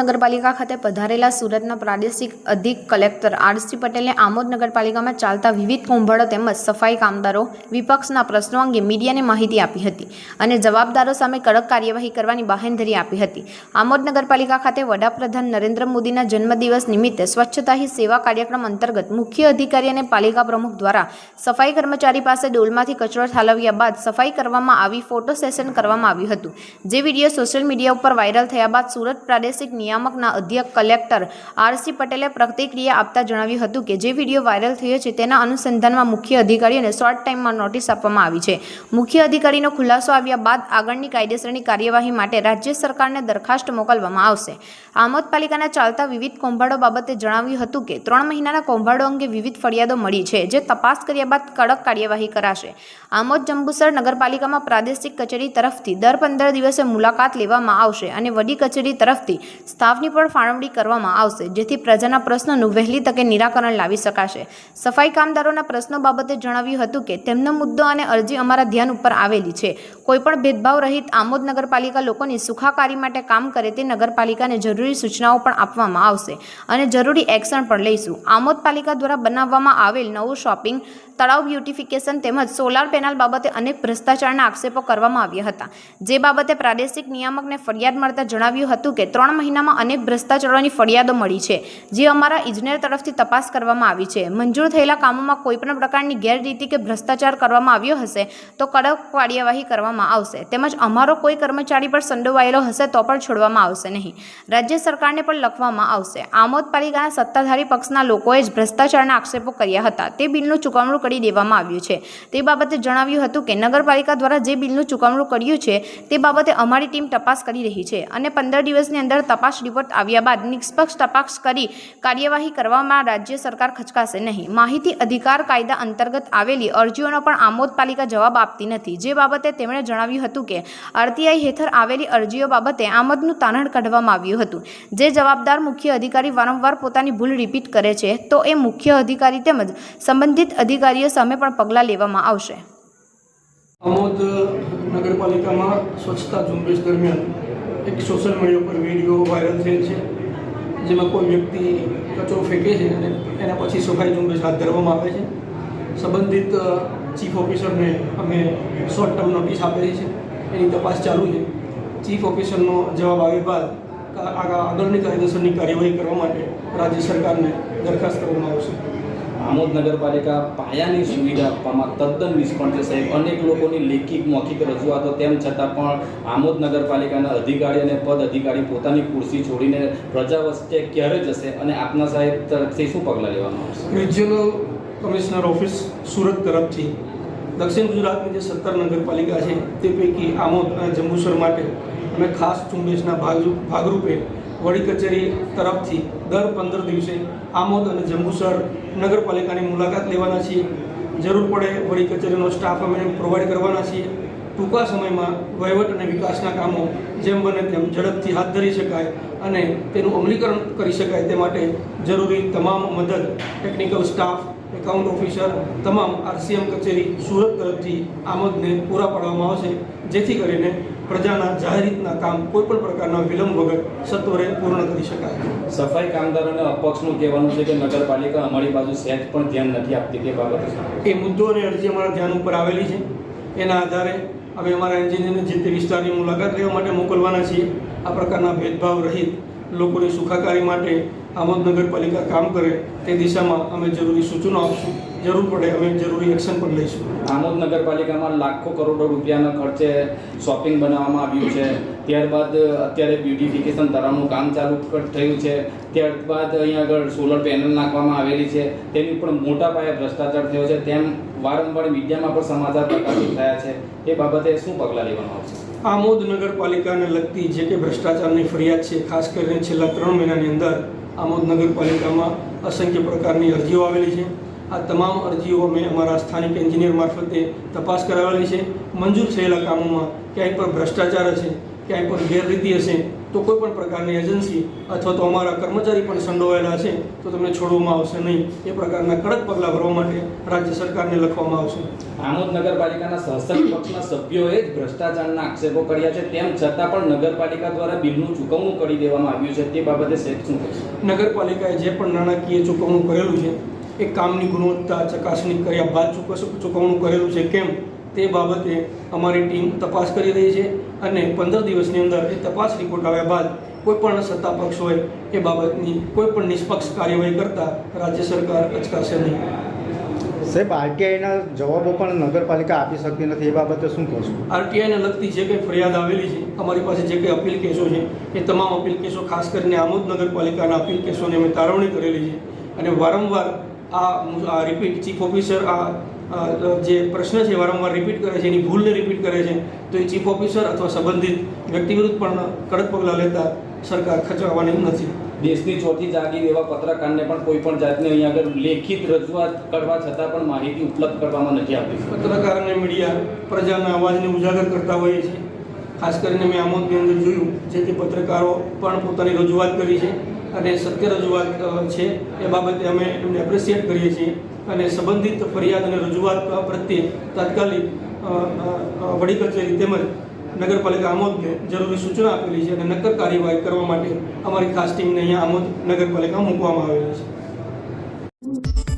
નગરપાલિકા ખાતે પધારેલા સુરતના પ્રાદેશિક અધિક કલેક્ટર આરસી પટેલે આમોદ નગરપાલિકામાં ચાલતા વિવિધ કુંભળો તેમજ સફાઈ કામદારો વિપક્ષના પ્રશ્નો અંગે મીડિયાને માહિતી આપી હતી અને જવાબદારો સામે કડક કાર્યવાહી કરવાની બાહેંધરી આપી હતી. આમોદ નગરપાલિકા ખાતે વડાપ્રધાન નરેન્દ્ર મોદીના જન્મદિવસ નિમિત્તે સ્વચ્છતા હી સેવા કાર્યક્રમ અંતર્ગત મુખ્ય અધિકારી અને પાલિકા પ્રમુખ દ્વારા સફાઈ કર્મચારી પાસે ડોલમાંથી કચરો ઠાલવ્યા બાદ સફાઈ કરવામાં આવી ફોટો સેશન કરવામાં આવ્યું હતું. જે વીડિયો સોશિયલ મીડિયા ઉપર વાયરલ થયા બાદ સુરત પ્રાદેશિક નિયામકના અધ્યક્ષ કલેક્ટર આરસી પટેલે પ્રતિક્રિયા આપતા જણાવ્યું હતું કે જે વીડિયો વાયરલ થયો છે તેના અનુસંધાનમાં મુખ્ય અધિકારીઓને શોર્ટ ટાઈમમાં નોટિસ આપવામાં આવી છે. મુખ્ય અધિકારીનો ખુલાસો આવ્યા બાદ આગળની કાયદેસરની કાર્યવાહી માટે રાજ્ય સરકારને દરખાસ્ત મોકલવામાં આવશે. આમોદ પાલિકાના ચાલતા વિવિધ કૌભાંડો બાબતે જણાવ્યું હતું કે ત્રણ મહિનાના કૌભાંડો અંગે વિવિધ ફરિયાદો મળી છે, જે તપાસ કર્યા બાદ કડક કાર્યવાહી કરાશે. આમોદ જંબુસર નગરપાલિકામાં પ્રાદેશિક કચેરી તરફથી દર પંદર દિવસે મુલાકાત લેવામાં આવશે અને વડી કચેરી તરફથી સ્ટાફની પણ ફાળવણી કરવામાં આવશે, જેથી પ્રજાના પ્રશ્નોનું વહેલી તકે નિરાકરણ લાવી શકાશે. સફાઈ કામદારોના પ્રશ્નો બાબતે જણાવ્યું હતું કે, તેમનો મુદ્દો અને અરજી અમારા ધ્યાન ઉપર આવેલી છે. કોઈપણ ભેદભાવ રહિત આમોદ નગરપાલિકા લોકોની સુખાકારી માટે કામ કરે તે નગરપાલિકાને જરૂરી સૂચનાઓ પણ આપવામાં આવશે અને જરૂરી એક્શન પણ લઈશું. આમોદ પાલિકા દ્વારા બનાવવામાં આવેલ નવું શોપિંગ તળાવ બ્યુટિફિકેશન તેમજ સોલાર પેનલ બાબતે અનેક ભ્રષ્ટાચારના આક્ષેપો કરવામાં આવ્યા હતા. જે બાબતે પ્રાદેશિક નિયામકને ફરિયાદ મળતા જણાવ્યું હતું કે, ત્રણ મહિનામાં અનેક ભ્રષ્ટાચારોની ફરિયાદો મળી છે, જે અમારા ઇજનેર તરફથી તપાસ કરવામાં આવી છે. મંજૂર થયેલા કામોમાં કોઈપણ પ્રકારની ગેરરીતિ કે ભ્રષ્ટાચાર કરવામાં આવ્યો હશે, તો કડક કાર્યવાહી કરવામાં આવશે. તેમજ અમારો કોઈ કર્મચારી પર સંડોવાયેલો હશે, તો પણ છોડવામાં આવશે નહીં. રાજ્ય સરકારને પણ લખવામાં આવશે. આમોદ પાલિકાના સત્તાધારી પક્ષના લોકોએ જ ભ્રષ્ટાચારના આક્ષેપો કર્યા હતા. તે બિલનું ચૂકવણું કરી દેવામાં આવ્યું છે. તે બાબતે જણાવ્યું હતું કે, નગરપાલિકા દ્વારા જે બિલનું ચૂકવણું કર્યું છે, તે બાબતે અમારી ટીમ તપાસ કરી રહી છે અને પંદર દિવસની અંદર તપાસ રિપોર્ટ આવ્યા બાદ નિષ્પક્ષ તપાસ કરી કાર્યવાહી કરવામાં રાજ્ય સરકાર ખચકાશે નહીં. માહિતી અધિકાર કાયદા અંતર્ગત આવેલી અરજીઓનો પણ આમોદ પાલિકા જવાબ આપતી નથી. જે બાબતે તેમણે જણાવ્યું હતું કે, આરટીઆઈ હેઠળ આવેલી અરજીઓ બાબતે આમદનું તારણ કાઢવામાં આવ્યું હતું. જે જવાબદાર મુખ્ય અધિકારી વારંવાર પોતાની ભૂલ રિપીટ કરે છે, તો એ મુખ્ય અધિકારી તેમજ સંબંધિત અધિકારીઓ સામે પણ પગલાં લેવામાં આવશે. અમોદ નગરપાલિકામાં સ્વચ્છતા ઝુંબેશ દરમિયાન એક સોશિયલ મીડિયા પર વીડિયો વાયરલ થયેલ છે, જેમાં કોઈ વ્યક્તિ કચરો ફેંકે છે અને એના પછી સફાઈ ઝુંબેશ હાથ ધરવામાં આવે છે. સંબંધિત ચીફ ઓફિસરને અમે શોર્ટ ટર્મ નોટિસ આપેલી છે. એની તપાસ ચાલુ છે. ચીફ ઓફિસરનો જવાબ આવ્યા બાદ આગળની કાયદેસરની કાર્યવાહી કરવા માટે રાજ્ય સરકારને દરખાસ્ત કરવામાં આવશે. આમોદ નગરપાલિકા પાયાની સુવિધા આપવામાં તદ્દન નિષ્ફળ છે સાહેબ. અનેક લોકોની લેખિત, મૌખિક રજૂઆતો તેમ છતાં પણ આમોદ નગરપાલિકાના અધિકારી અને પદ અધિકારી પોતાની ખુરશી છોડીને પ્રજા વચ્ચે ક્યારે જશે અને આપના સાહેબ તરફથી શું પગલાં લેવામાં આવશે? રિજિયનલ કમિશનર ઓફિસ સુરત તરફથી. દક્ષિણ ગુજરાતની જે સત્તર નગરપાલિકા છે તે પૈકી આમોદ અને જંબુસર માટે અમે ખાસ ઝુંબેશના ભાગ ભાગરૂપે વડી કચેરી તરફથી દર પંદર દિવસે આમોદ અને જંબુસર નગરપાલિકાની મુલાકાત લેવાના છીએ. જરૂર પડે વડી કચેરીનો સ્ટાફ અમે પ્રોવાઈડ કરવાના છીએ. ટૂંકા સમયમાં વહીવટ અને વિકાસના કામો જેમ બને તેમ ઝડપથી હાથ ધરી શકાય અને તેનું અમલીકરણ કરી શકાય તે માટે જરૂરી તમામ મદદ ટેકનિકલ સ્ટાફ એકાઉન્ટ ઓફિસર તમામ આરસીએમ કચેરી સુરત તરફથી આમદને પૂરા પાડવામાં આવશે. જેથી કરીને પ્રજાના જાહેર હિતના કામ કોઈપણ પ્રકારના વિલંબ વગર સત્વરે પૂર્ણ કરી શકાય. સફાઈ કામદારોને અપક્ષનું કહેવાનું છે કે નગરપાલિકા અમારી બાજુ સહેજ પણ ધ્યાન નથી આપતી તે બાબતે. એ મુદ્દો અને અરજી અમારા ધ્યાન ઉપર આવેલી છે. એના આધારે અમે અમારા એન્જિનિયરને જે તે વિસ્તારની મુલાકાત લેવા માટે મોકલવાના છીએ. આ પ્રકારના ભેદભાવ રહિત લોકોની સુખાકારી માટે આમોદ નગરપાલિકા કામ કરે તે દિશામાં અમે જરૂરી સૂચનો આપશું. જરૂર પડે અમે જરૂરી એક્શન પણ લઈશું. આમોદ નગરપાલિકામાં લાખો કરોડો રૂપિયાના ખર્ચે શોપિંગ બનાવવામાં આવ્યું છે. ત્યારબાદ અત્યારે બ્યુટિફિકેશન તળાવનું કામ ચાલુ થયું છે. ત્યારબાદ અહીંયા આગળ સોલર પેનલ નાખવામાં આવેલી છે. તેની પણ મોટા પાયે ભ્રષ્ટાચાર થયો છે. તેમ વારંવાર મીડિયામાં પણ સમાચાર પ્રકાશિત થયા છે. એ બાબતે શું પગલાં લેવાનું આવશે આમોદ નગરપાલિકાને લગતી જે કે ભ્રષ્ટાચારની ફરિયાદ છે, ખાસ કરીને છેલ્લા ત્રણ મહિનાની અંદર આમોદ નગરપાલિકામાં અસંખ્ય પ્રકારની અરજીઓ આવેલી છે. આ તમામ અરજીઓ અમે અમારા સ્થાનિક એન્જિનિયર મારફતે તપાસ કરાવેલી છે. મંજૂર થયેલા કામોમાં ક્યાંય પણ ભ્રષ્ટાચાર હશે, ક્યાંય પણ ગેરરીતિ હશે તો કોઈ પણ પ્રકારની એજન્સી અથવા તો અમારા કર્મચારી પણ સંડોવાયેલા છે તો તમને છોડવામાં આવશે નહીં. એ પ્રકારના કડક પગલાં ભરવા માટે રાજ્ય સરકારને લખવામાં આવશે. આમોદ નગરપાલિકાના શાસક પક્ષના સભ્યોએ જ ભ્રષ્ટાચારના આક્ષેપો કર્યા છે તેમ છતાં પણ નગરપાલિકા દ્વારા બિલનું ચૂકવણું કરી દેવામાં આવ્યું છે તે બાબતે સેફ શું નગરપાલિકાએ જે પણ નાણાકીય ચૂકવણું કરેલું છે એ કામની ગુણવત્તા ચકાસણી કર્યા બાદ ચૂકવણું કરેલું છે કેમ? તે બાબતે અમારી ટીમ તપાસ કરી રહી છે અને પંદર દિવસની અંદર એ તપાસ રિપોર્ટ આવ્યા બાદ કોઈ પણ સત્તા પક્ષ હોય એ બાબતની કોઈ પણ નિષ્પક્ષ કાર્યવાહી કરતા રાજ્ય સરકાર અચકાશે નહીં. સાહેબ આરટીઆઈના જવાબો પણ નગરપાલિકા આપી શકતી નથી એ બાબતે શું કહેશો આરટીઆઈને લગતી જે કંઈ ફરિયાદ આવેલી છે અમારી પાસે જે કંઈ અપીલ કેસો છે એ તમામ અપીલ કેસો ખાસ કરીને આમોદ નગરપાલિકાના અપીલ કેસોની અમે તારવણી કરેલી છે. અને વારંવાર આ રિપીટ ચીફ ઓફિસર આ, જે પ્રશ્ન છે વારંવાર રિપીટ કરે છે એની ભૂલને રિપીટ કરે છે તો એ ચીફ ઓફિસર અથવા સંબંધિત વ્યક્તિ વિરુદ્ધ પણ કડક પગલાં લેતા સરકાર ખચવાવાની નથી. દેશની ચોથી જાગીર એવા પત્રકારને પણ કોઈ પણ જાતની અહીંયા આગળ લેખિત રજૂઆત કરવા છતાં પણ માહિતી ઉપલબ્ધ કરવામાં નથી આવતી. પત્રકાર અને મીડિયા પ્રજાના અવાજને ઉજાગર કરતા હોઈએ છીએ. ખાસ કરીને મેં આમોદની અંદર જોયું જેથી પત્રકારો પણ પોતાની રજૂઆત કરી છે અને સત્ય રજૂઆત છે એ બાબતે અમે એમને એપ્રિશિએટ કરીએ છીએ. અને સંબંધિત ફરિયાદ અને રજૂઆત પ્રત્યે તાત્કાલિક વડી કચેરી તેમજ નગરપાલિકા આમોદને જરૂરી સૂચના આપેલી છે અને નક્કર કાર્યવાહી કરવા માટે અમારી ખાસ ટીમને અહીંયા આમોદ નગરપાલિકા મૂકવામાં આવેલી છે.